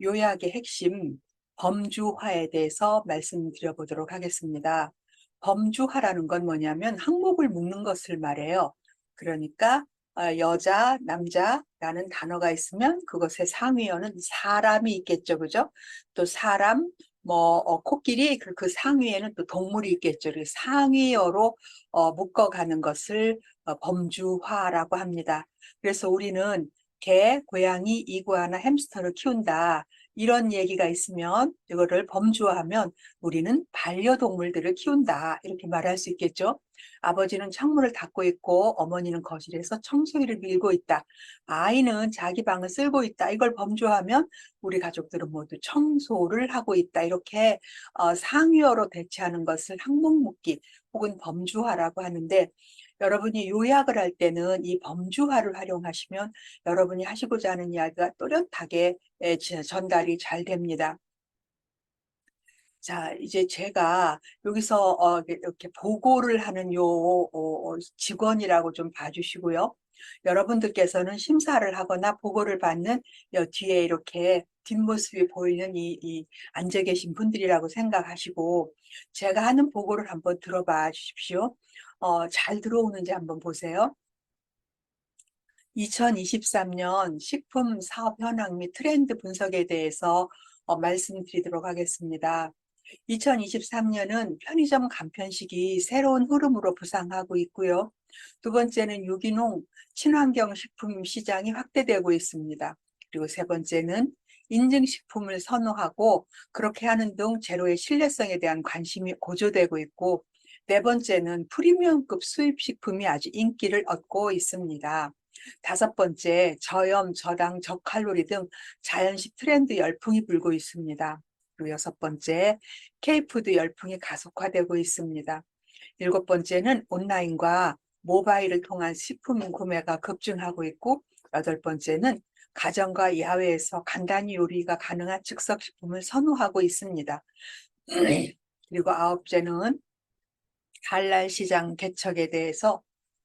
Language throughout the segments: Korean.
요약의 핵심 범주화에 대해서 말씀드려 보도록 하겠습니다. 범주화라는 건 뭐냐면 항목을 묶는 것을 말해요. 그러니까 어, 여자, 남자라는 단어가 있으면 그것의 상위어는 사람이 있겠죠. 그죠? 또 사람, 뭐 어, 코끼리 그, 그 상위에는 또 동물이 있겠죠. 그래서 상위어로 어, 묶어가는 것을 어, 범주화라고 합니다. 그래서 우리는 개, 고양이, 이구아나 햄스터를 키운다. 이런 얘기가 있으면 이거를 범주화하면 우리는 반려동물들을 키운다. 이렇게 말할 수 있겠죠. 아버지는 창문을 닫고 있고 어머니는 거실에서 청소기를 밀고 있다. 아이는 자기 방을 쓸고 있다. 이걸 범주하면 우리 가족들은 모두 청소를 하고 있다. 이렇게 어, 상위어로 대체하는 것을 항목 묶기 혹은 범주화라고 하는데 여러분이 요약을 할 때는 이 범주화를 활용하시면 여러분이 하시고자 하는 이야기가 또렷하게 예, 지- 전달이 잘 됩니다. 자, 이제 제가 여기서 어, 이렇게 보고를 하는 요 어, 직원이라고 좀 봐주시고요. 여러분들께서는 심사를 하거나 보고를 받는 여 뒤에 이렇게 뒷모습이 보이는 이, 이 앉아 계신 분들이라고 생각하시고 제가 하는 보고를 한번 들어봐 주십시오. 어, 잘 들어오는지 한번 보세요. 2023년 식품 사업 현황 및 트렌드 분석에 대해서 어, 말씀드리도록 하겠습니다. 2023년은 편의점 간편식이 새로운 흐름으로 부상하고 있고요. 두 번째는 유기농 친환경 식품 시장이 확대되고 있습니다. 그리고 세 번째는 인증식품을 선호하고 그렇게 하는 등 제로의 신뢰성에 대한 관심이 고조되고 있고 네 번째는 프리미엄급 수입 식품이 아주 인기를 얻고 있습니다. 다섯 번째, 저염, 저당, 저칼로리 등 자연식 트렌드 열풍이 불고 있습니다. 그리고 여섯 번째, K푸드 열풍이 가속화되고 있습니다. 일곱 번째는 온라인과 모바일을 통한 식품 구매가 급증하고 있고, 여덟 번째는 가정과 야외에서 간단히 요리가 가능한 즉석식품을 선호하고 있습니다. 그리고 아홉째는 할랄 시장 개척에 대해서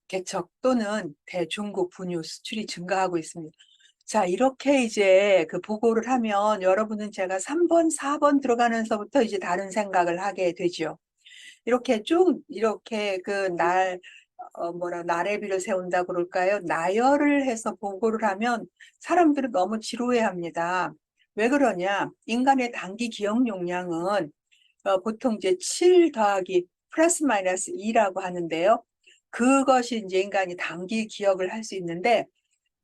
개척 또는 대중국 분유 수출이 증가하고 있습니다. 자, 이렇게 이제 그 보고를 하면 여러분은 제가 3번, 4번 들어가면서부터 이제 다른 생각을 하게 되죠. 이렇게 쭉 이렇게 그 날, 어, 뭐라, 나래비를 세운다 그럴까요? 나열을 해서 보고를 하면 사람들은 너무 지루해 합니다. 왜 그러냐? 인간의 단기 기억 용량은 어, 보통 이제 7 더하기 플러스 마이너스 2라고 하는데요. 그것이 이제 인간이 단기 기억을 할 수 있는데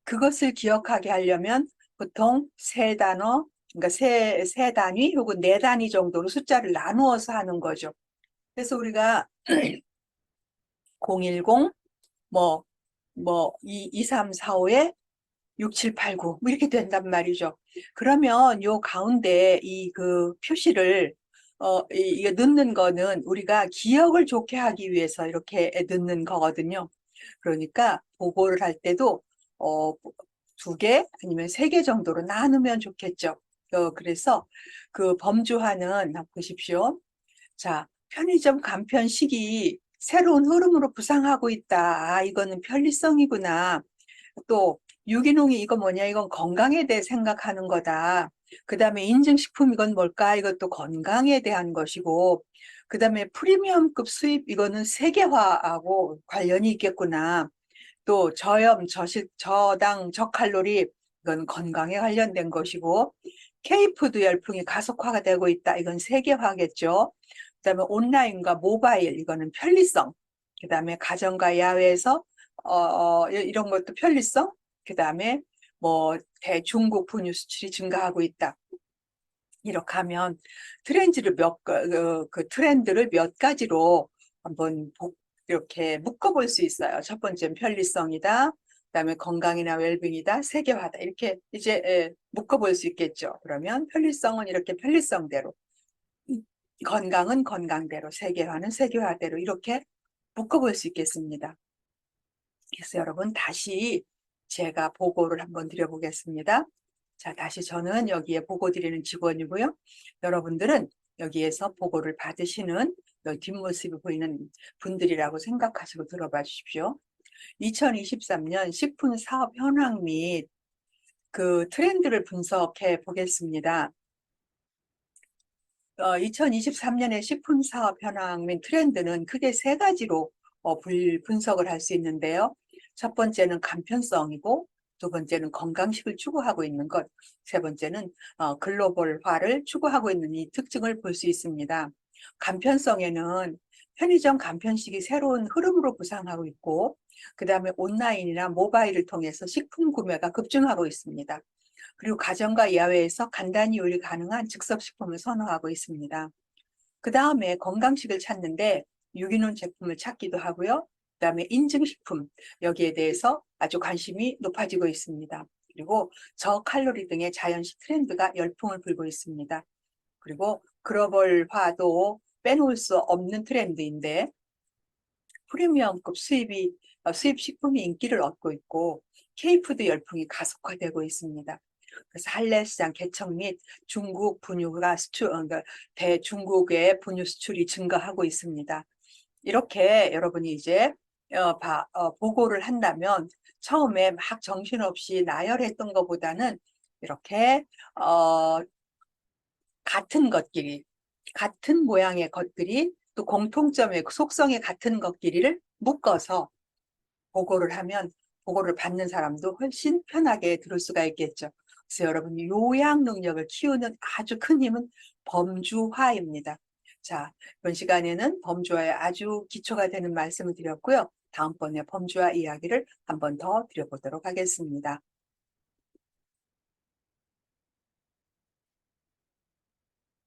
그것을 기억하게 하려면 보통 세 단어, 그러니까 세, 세 단위 혹은 네 단위 정도로 숫자를 나누어서 하는 거죠. 그래서 우리가 010, 뭐, 뭐, 2, 2 3, 4, 5에 6, 7, 8, 9, 뭐 이렇게 된단 말이죠. 그러면 요 가운데 이 그 표시를 어, 이, 이거 넣는 거는 우리가 기억을 좋게 하기 위해서 이렇게 넣는 거거든요. 그러니까 보고를 할 때도 어, 두 개 아니면 세 개 정도로 나누면 좋겠죠. 어, 그래서 그 범주화는 보십시오. 자, 편의점 간편 시기 새로운 흐름으로 부상하고 있다. 아, 이거는 편리성이구나. 또 유기농이 이거 뭐냐? 이건 건강에 대해 생각하는 거다. 그 다음에 인증식품 이건 뭘까? 이것도 건강에 대한 것이고, 그 다음에 프리미엄급 수입 이거는 세계화하고 관련이 있겠구나. 또 저염, 저식, 저당, 저칼로리 이건 건강에 관련된 것이고, K푸드 열풍이 가속화가 되고 있다. 이건 세계화겠죠. 그 다음에 온라인과 모바일 이거는 편리성. 그 다음에 가정과 야외에서 어, 어, 이런 것도 편리성. 그 다음에 뭐 대중국 분유 수출이 증가하고 있다. 이렇게 하면 트렌드를 몇, 가- 그, 그 트렌드를 몇 가지로 한번 복- 이렇게 묶어볼 수 있어요. 첫 번째는 편리성이다. 그 다음에 건강이나 웰빙이다. 세계화다. 이렇게 이제 예, 묶어볼 수 있겠죠. 그러면 편리성은 이렇게 편리성대로, 음, 건강은 건강대로, 세계화는 세계화대로 이렇게 묶어볼 수 있겠습니다. 그래서 여러분 다시 제가 보고를 한번 드려보겠습니다. 자, 다시 저는 여기에 보고 드리는 직원이고요. 여러분들은 여기에서 보고를 받으시는 여 뒷모습이 보이는 분들이라고 생각하시고 들어봐 주십시오. 2023년 식품 사업 현황 및 그 트렌드를 분석해 보겠습니다. 어, 2023년의 식품 사업 현황 및 트렌드는 크게 세 가지로 어, 불, 분석을 할 수 있는데요. 첫 번째는 간편성이고, 두 번째는 건강식을 추구하고 있는 것, 세 번째는 어, 글로벌화를 추구하고 있는 이 특징을 볼 수 있습니다. 간편성에는 편의점 간편식이 새로운 흐름으로 부상하고 있고, 그 다음에 온라인이나 모바일을 통해서 식품 구매가 급증하고 있습니다. 그리고 가정과 야외에서 간단히 요리 가능한 즉석식품을 선호하고 있습니다. 그 다음에 건강식을 찾는데 유기농 제품을 찾기도 하고요. 그 다음에 인증식품, 여기에 대해서 아주 관심이 높아지고 있습니다. 그리고 저칼로리 등의 자연식 트렌드가 열풍을 불고 있습니다. 그리고 글로벌화도 빼놓을 수 없는 트렌드인데 프리미엄급 수입이 어, 수입 식품이 인기를 얻고 있고 K푸드 열풍이 가속화되고 있습니다. 그래서 한래시장 개척 및 중국 분유가 수출, 어, 그러니까 대중국의 분유 수출이 증가하고 있습니다. 이렇게 여러분이 이제 어, 바, 어, 보고를 한다면 처음에 막 정신없이 나열했던 것보다는 이렇게 어, 같은 것끼리 같은 모양의 것들이 또 공통점의 속성의 같은 것끼리를 묶어서 보고를 하면 보고를 받는 사람도 훨씬 편하게 들을 수가 있겠죠. 그래서 여러분 요약 능력을 키우는 아주 큰 힘은 범주화입니다. 자, 이번 시간에는 범주화에 아주 기초가 되는 말씀을 드렸고요. 다음번에 범주화 이야기를 한 번 더 드려보도록 하겠습니다.